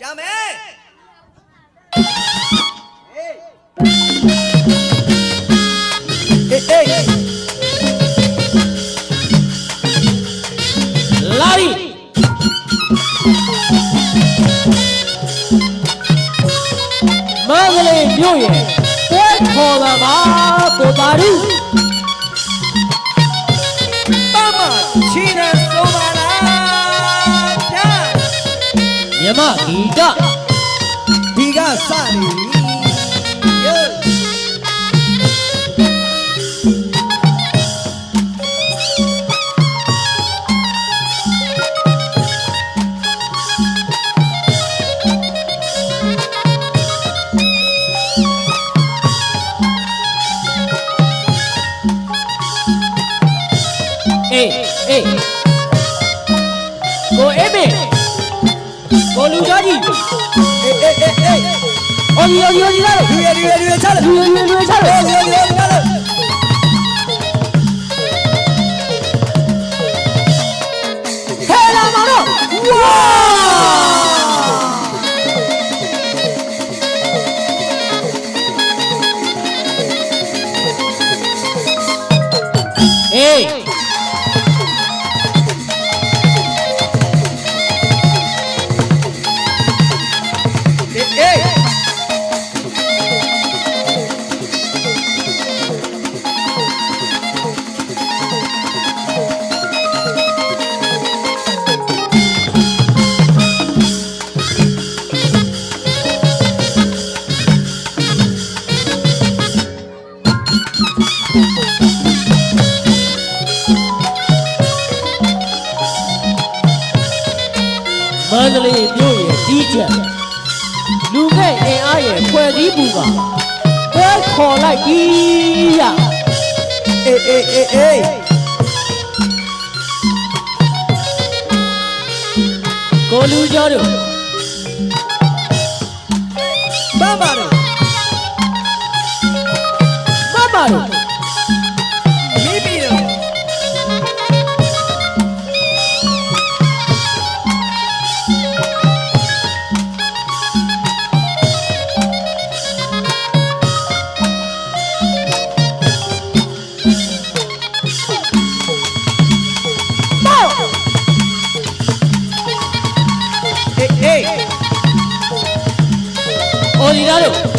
ကြာမယ်အေးအေးလာရီမန္မြမဂီကဒီကစနေပြီယေအေးအေးကိုအေးမေ ကိုလူသားကြီးအေးအေးအေးအေးအော်ဒီအော်ဒီအော်ဒီလာ မန္တလေးမြို့ရဲ့ဒီချက်လူငယ်အင်အားရဲ့ဖွဲ့စည်းမှုကပွဲခေါ်လိုက်ပြီရအေးအေးအေးအေးကိုလူကျော်တို့မမတို့ solidario.